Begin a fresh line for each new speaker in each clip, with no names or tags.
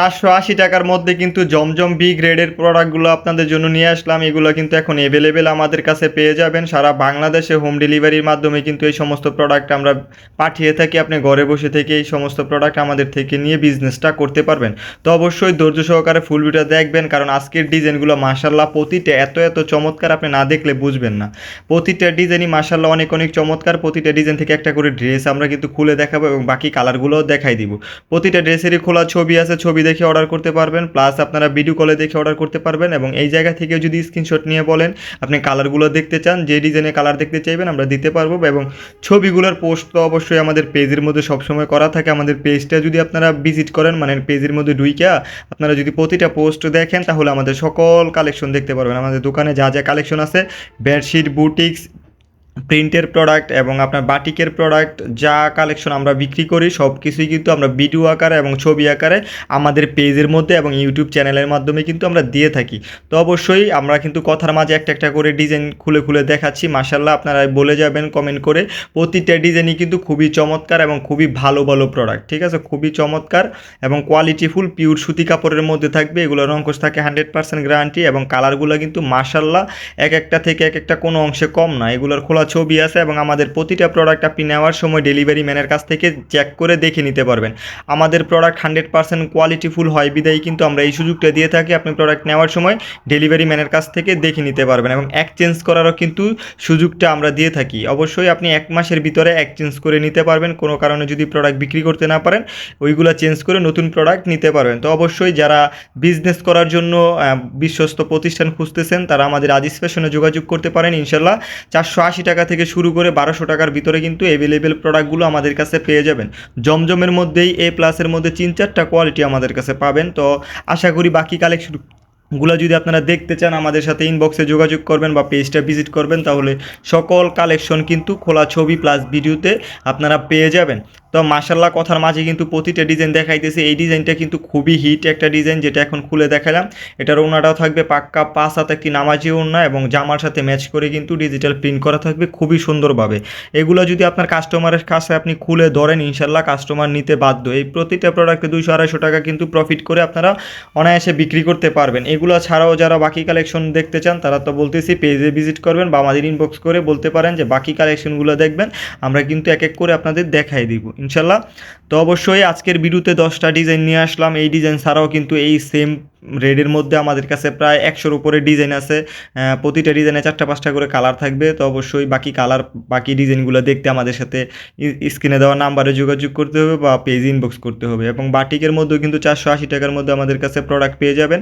চারশো আশি টাকার মধ্যে কিন্তু জমজম বি গ্রেডের প্রোডাক্টগুলো আপনাদের জন্য নিয়ে আসলাম। এগুলো কিন্তু এখন অ্যাভেলেবেল আমাদের কাছে পেয়ে যাবেন। সারা বাংলাদেশে হোম ডেলিভারির মাধ্যমে কিন্তু এই সমস্ত প্রোডাক্ট আমরা পাঠিয়ে থাকি। আপনি ঘরে বসে থেকে এই সমস্ত প্রোডাক্ট আমাদের থেকে নিয়ে বিজনেসটা করতে পারবেন। তো অবশ্যই ধৈর্য সহকারে ফুল ভিডিও দেখবেন, কারণ আজকের ডিজাইনগুলো মাসাল্লাহ প্রতিটা এত এত চমৎকার আপনি না দেখলে বুঝবেন না। প্রতিটা ডিজাইনই মাসাল্লাহ অনেক অনেক চমৎকার। প্রতিটা ডিজাইন থেকে একটা করে ড্রেস আমরা কিন্তু খুলে দেখাবো এবং বাকি কালারগুলোও দেখাই দিব। প্রতিটা ড্রেসেরই খোলা ছবি আছে, ছবি দেখে অর্ডার করতে পারবেন প্লাস আপনারা ভিডিও কলে দেখে অর্ডার করতে পারবেন এবং এই জায়গা থেকে যদি স্ক্রিনশট নিয়ে বলেন, আপনি কালারগুলো দেখতে চান, যে ডিজাইনে কালার দেখতে চাইবেন আমরা দিতে পারব এবং ছবিগুলোর পোস্ট তো অবশ্যই আমাদের পেজের মধ্যে সবসময় করা থাকে, আমাদের পেজটা যদি আপনারা ভিজিট করেন মানে পেজের মধ্যে ডুইকা আপনারা যদি প্রতিটা পোস্ট দেখেন, তাহলে আমাদের সকল কালেকশন দেখতে পারবেন। আমাদের দোকানে যা যা কালেকশন আছে বেডশিট বুটিক্স প্রিন্টের প্রোডাক্ট এবং আপনার বাটিকের প্রোডাক্ট যা কালেকশন আমরা বিক্রি করি সব কিছুই কিন্তু আমরা ভিডিও আকারে এবং ছবি আকারে আমাদের পেজের মধ্যে এবং ইউটিউব চ্যানেলের মাধ্যমে কিন্তু আমরা দিয়ে থাকি। তো অবশ্যই আমরা কিন্তু কথার মাঝে একটা একটা করে ডিজাইন খুলে খুলে দেখাচ্ছি। মাসাল্লাহ আপনারা বলে যাবেন কমেন্ট করে। প্রতিটা ডিজাইনই কিন্তু খুবই চমৎকার এবং খুবই ভালো ভালো প্রোডাক্ট ঠিক আছে? খুবই চমৎকার এবং কোয়ালিটিফুল পিওর সুতি কাপড়ের মধ্যে থাকবে। এগুলো রঙ্কশ থাকে হান্ড্রেড পার্সেন্ট গ্যারান্টি এবং কালারগুলো কিন্তু মাসাল্লাহ এক একটা থেকে এক একটা কোনো অংশে কম না। এগুলোর খোলা ছবি আছে এবং আমাদের প্রতিটা প্রোডাক্ট আপনি নেওয়ার সময় ডেলিভারি ম্যানের কাছ থেকে চেক করে দেখে নিতে পারবেন। আমাদের প্রোডাক্ট হান্ড্রেড পার্সেন্ট কোয়ালিটিফুল হয়, বিদায়ী কিন্তু আমরা এই সুযোগটা দিয়ে থাকি, আপনি প্রোডাক্ট নেওয়ার সময় ডেলিভারি ম্যানের কাছ থেকে দেখে নিতে পারবেন এবং এক্সচেঞ্জ করারও কিন্তু সুযোগটা আমরা দিয়ে থাকি। অবশ্যই আপনি এক মাসের ভিতরে এক্সচেঞ্জ করে নিতে পারবেন, কোনো কারণে যদি প্রোডাক্ট বিক্রি করতে না পারেন, ওইগুলো চেঞ্জ করে নতুন প্রোডাক্ট নিতে পারবেন। তো অবশ্যই যারা বিজনেস করার জন্য বিশ্বস্ত প্রতিষ্ঠান খুঁজতেছেন, তারা আমাদের আজিজ যোগাযোগ করতে পারেন ইনশাল্লাহ চারশো আশি টাকা থেকে শুরু করে বারোশো টাকার ভিতরে কিন্তু অ্যাভেলেবেল প্রোডাক্টগুলো আমাদের কাছে পেয়ে যাবেন। জমজমের মধ্যেই এ প্লাসের মধ্যে তিন চারটা কোয়ালিটি আমাদের কাছে পাবেন। তো আশা করি বাকি কালেকশনগুলো যদি আপনারা দেখতে চান, আমাদের সাথে ইনবক্সে যোগাযোগ করবেন বা পেজটা ভিজিট করবেন, তাহলে সকল কালেকশন কিন্তু খোলা ছবি প্লাস ভিডিওতে আপনারা পেয়ে যাবেন। তো মাসাল্লাহ কথার মাঝে কিন্তু প্রতিটা ডিজাইন দেখাইতেছে। এই ডিজাইনটা কিন্তু খুবই হিট একটা ডিজাইন যেটা এখন খুলে দেখালাম। এটার ওনাটাও থাকবে পাক্কা পাঁচ হাতে একটি নামাজি ওড়না এবং জামার সাথে ম্যাচ করে কিন্তু ডিজিটাল প্রিন্ট করা থাকবে খুবই সুন্দরভাবে। এগুলো যদি আপনার কাস্টমারের কাছে আপনি খুলে ধরেন ইনশাল্লাহ কাস্টমার নিতে বাধ্য। এই প্রতিটা প্রোডাক্টে দুইশো আড়াইশো টাকা কিন্তু প্রফিট করে আপনারা অনায়াসে বিক্রি করতে পারবেন। এগুলো ছাড়াও যারা বাকি কালেকশন দেখতে চান, তারা তো বলতেছি পেজে ভিজিট করবেন বা আমাদের ইনবক্স করে বলতে পারেন যে বাকি কালেকশনগুলো দেখবেন। আমরা কিন্তু এক এক করে আপনাদের দেখাই দিব ইনশাল্লাহ। তো অবশ্যই আজকের ভিডিওতে দশটা ডিজাইন নিয়ে আসলাম। এই ডিজাইন ছাড়াও কিন্তু এই সেম রেডের মধ্যে আমাদের কাছে প্রায় একশোর উপরে ডিজাইন আছে। প্রতিটা ডিজাইনে চারটা পাঁচটা করে কালার থাকবে। তো অবশ্যই বাকি কালার বাকি ডিজাইনগুলো দেখতে আমাদের সাথে স্ক্রিনে দেওয়া নাম্বারে যোগাযোগ করতে হবে বা পেজ ইনবক্স করতে হবে। এবং বাটিকের মধ্যেও কিন্তু চারশো আশি টাকার মধ্যে আমাদের কাছে প্রোডাক্ট পেয়ে যাবেন।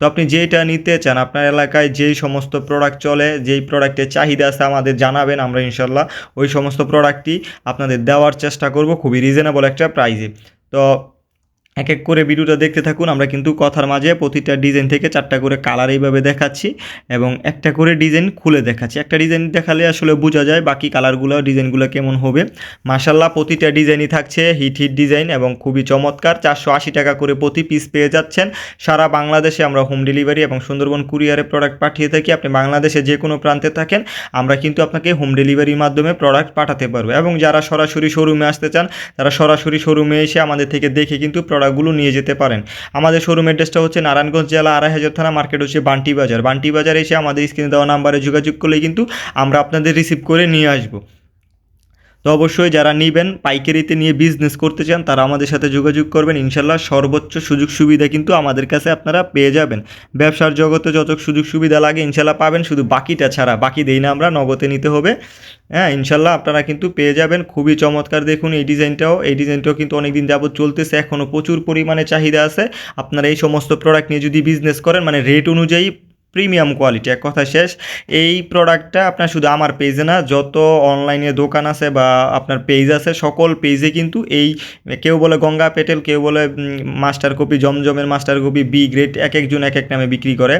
তো আপনি যেটা নিতে চান, আপনার এলাকায় যেই সমস্ত প্রোডাক্ট চলে, যেই প্রোডাক্টের চাহিদা আছে আমাদের জানাবেন আমরা ইনশাল্লাহ, ওই সমস্ত প্রোডাক্টটি আপনাদের দেওয়ার চেষ্টা করব খুবই রিজনেবল একটা প্রাইজে তো এক এক করে ভিডিওটা দেখতে থাকুন, আমরা কিন্তু কথার মাঝে প্রতিটা ডিজাইন থেকে চারটা করে কালার এইভাবে দেখাচ্ছি এবং একটা করে ডিজাইন খুলে দেখাচ্ছি। একটা ডিজাইন দেখালে আসলে বোঝা যায় বাকি কালারগুলো, ডিজাইনগুলো কেমন হবে। মাসাল্লাহ প্রতিটা ডিজাইনই থাকছে হিট হিট ডিজাইন এবং খুবই চমৎকার। চারশো আশি টাকা করে প্রতি পিস পেয়ে যাচ্ছেন। সারা বাংলাদেশে আমরা হোম ডেলিভারি এবং সুন্দরবন কুরিয়ারে প্রোডাক্ট পাঠিয়ে থাকি। আপনি বাংলাদেশে যে কোনো প্রান্তে থাকেন, আমরা কিন্তু আপনাকে হোম ডেলিভারির মাধ্যমে প্রোডাক্ট পাঠাতে পারব। এবং যারা সরাসরি শোরুমে আসতে চান, তারা সরাসরি শোরুমে এসে আমাদের থেকে দেখে কিন্তু প্রোডাক্টগুলো নিয়ে যেতে পারেন। আমাদের শোরুম অ্যাড্রেসটা হচ্ছে নারায়ণগঞ্জ জেলা আড়াই হাজার থানা মার্কেট হচ্ছে বান্টি বাজার বান্টি বাজার এসে আমাদের স্ক্রিনে দেওয়া নাম্বারে যোগাযোগ করলে কিন্তু আমরা আপনাদের রিসিভ করে নিয়ে আসব। তো অবশ্যই যারা নেবেন, পাইকারিতে নিয়ে বিজনেস করতে চান, তারা আমাদের সাথে যোগাযোগ করবেন। ইনশাল্লাহ সর্বোচ্চ সুযোগ সুবিধা কিন্তু আমাদের কাছে আপনারা পেয়ে যাবেন। ব্যবসার জগতে যত সুযোগ সুবিধা লাগে, ইনশাল্লাহ পাবেন। শুধু বাকিটা ছাড়া বাকি দেই না আমরা, নগদে নিতে হবে। হ্যাঁ ইনশাল্লাহ আপনারা কিন্তু পেয়ে যাবেন। খুবই চমৎকার দেখুন এই ডিজাইনটাও। এই ডিজাইনটাও কিন্তু অনেক দিন যাবত চলতেছে এখনও প্রচুর পরিমাণে চাহিদা আছে। আপনারা এই সমস্ত প্রোডাক্ট নিয়ে যদি বিজনেস করেন মানে রেট অনুযায়ী প্রিমিয়াম কোয়ালিটি, এক কথা শেষ। এই প্রোডাক্টটা আপনার শুধু আমার পেজে না, যত অনলাইনে দোকান আছে বা আপনার পেজ আছে, সকল পেজে কিন্তু এই, কেউ বলে গঙ্গা পেটেল, কেউ বলে মাস্টার কপি জমজমের মাস্টার কপি বি গ্রেড এক একজন এক এক নামে বিক্রি করে।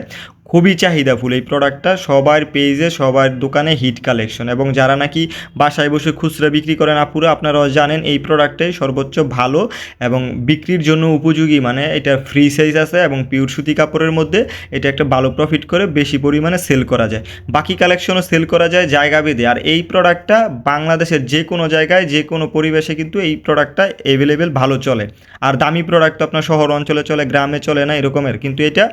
খুবই চাহিদা ফুল। এই প্রোডাক্টটা সবার পেজে সবার দোকানে হিট কালেকশন এবং যারা নাকি বাসায় বসে খুচরা বিক্রি করেন, আপুরা, আপনারাও জানেন এই প্রোডাক্টটাই সর্বোচ্চ ভালো এবং বিক্রির জন্য উপযোগী। মানে এটা ফ্রি সাইজ আছে এবং পিওর সুতি কাপড়ের মধ্যে এটা একটা ভালো প্রফিট করে বেশি পরিমাণে সেল করা যায়। বাকি কালেকশনও সেল করা যায় জায়গা বেঁধে আর এই প্রোডাক্টটা বাংলাদেশের যে কোনো জায়গায়, যে কোনো পরিবেশে কিন্তু এই প্রোডাক্টটা অ্যাভেলেবেল ভালো চলে। আর দামি প্রোডাক্ট তো আপনার শহর অঞ্চলে চলে, গ্রামে চলে না, এরকমের। কিন্তু এটা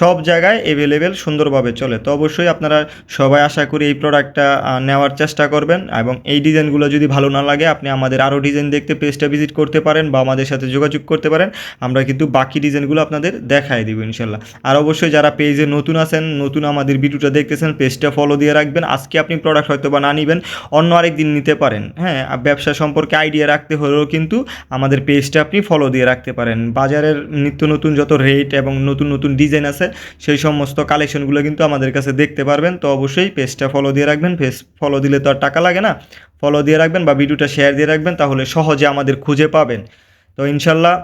সব জায়গায় অ্যাভেলেবেল সুন্দরভাবে চলে। তো অবশ্যই আপনারা সবাই আশা করি এই প্রোডাক্টটা নেওয়ার চেষ্টা করবেন এবং এই ডিজাইনগুলো যদি ভালো না লাগে, আপনি আমাদের আরও ডিজাইন দেখতে পেজটা ভিজিট করতে পারেন বা আমাদের সাথে যোগাযোগ করতে পারেন। আমরা কিন্তু বাকি ডিজাইনগুলো আপনাদের দেখাই দিব ইনশাল্লাহ। আর অবশ্যই যারা পেজে নতুন আছেন, নতুন আমাদের ভিডিওটা দেখতেছেন পেজটা ফলো দিয়ে রাখবেন। আজকে আপনি প্রোডাক্ট হয়তো বা না নিবেন, অন্য আরেক দিন নিতে পারেন। হ্যাঁ ব্যবসা সম্পর্কে আইডিয়া রাখতে হলেও কিন্তু আমাদের পেজটা আপনি ফলো দিয়ে রাখতে পারেন। বাজারের নিত্য নতুন যত রেট এবং নতুন নতুন ডিজাইন আছে, সেই সমস্ত কালেকশনগুলো কিন্তু আমাদের কাছে দেখতে পারবেন। তো অবশ্যই পেজটা ফলো দিয়ে রাখবেন। পেজ ফলো দিলে তো আর টাকা লাগে না। ফলো দিয়ে রাখবেন বা ভিডিওটা শেয়ার দিয়ে রাখবেন, তাহলে সহজে আমাদের খুঁজে পাবেন। তো ইনশাল্লাহ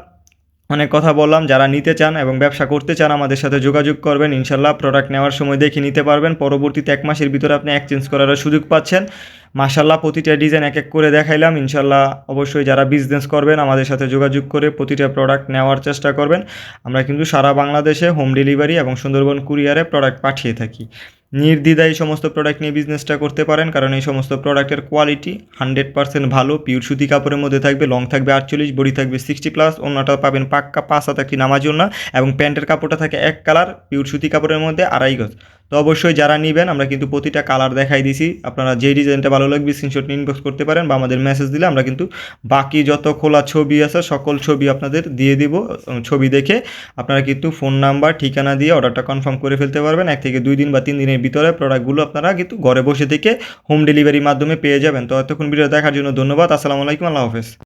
অনেক কথা বললাম। যারা নিতে চান এবং ব্যবসা করতে চান, আমাদের সাথে যোগাযোগ করবেন। ইনশাল্লাহ প্রোডাক্ট নেওয়ার সময় দেখে নিতে পারবেন। পরবর্তীতে এক মাসের ভিতরে আপনি এক্সচেঞ্জ করারও সুযোগ পাচ্ছেন। মাশাল্লাহ প্রতিটা ডিজাইন এক এক করে দেখাইলাম। ইনশাল্লাহ অবশ্যই যারা বিজনেস করবেন, আমাদের সাথে যোগাযোগ করে প্রতিটা প্রোডাক্ট নেওয়ার চেষ্টা করবেন। আমরা কিন্তু সারা বাংলাদেশে হোম ডেলিভারি এবং সুন্দরবন কুরিয়ারে প্রোডাক্ট পাঠিয়ে থাকি। নির্দ্বিধায় এই সমস্ত প্রোডাক্ট নিয়ে বিজনেসটা করতে পারেন, কারণ এই সমস্ত প্রোডাক্টের কোয়ালিটি হান্ড্রেড পার্সেন্ট ভালো। পিওর সুতি কাপড়ের মধ্যে থাকবে লং থাকবে আটচল্লিশ, বডি থাকবে সিক্সটি প্লাস অন্যটা পাবেন পাক্কা পাঁচ হাত একটি নামাজি না এবং প্যান্টের কাপড়টা থাকে এক কালার পিওর সুতি কাপড়ের মধ্যে আড়াই গজ। তো অবশ্যই যারা নেবেন, আমরা কিন্তু প্রতিটা কালার দেখাই দিছি। আপনারা যেই ডিজাইনটা ভালো লাগবে স্ক্রিনশট ইনবক্স করতে পারেন বা আমাদের মেসেজ দিলে আমরা কিন্তু বাকি যত খোলা ছবি আছে, সকল ছবি আপনাদের দিয়ে দিব ছবি দেখে। আপনারা কিন্তু ফোন নাম্বার ঠিকানা দিয়ে অর্ডারটা কনফার্ম করে ফেলতে পারবেন। এক থেকে দুই দিন বা তিন দিনের ভিতরে প্রোডাক্টগুলো আপনারা কিন্তু ঘরে বসে থেকে হোম ডেলিভারির মাধ্যমে পেয়ে যাবেন। তো এতক্ষণ ভিডিও দেখার জন্য ধন্যবাদ। আসসালামু আলাইকুম, আল্লাহ হাফেজ।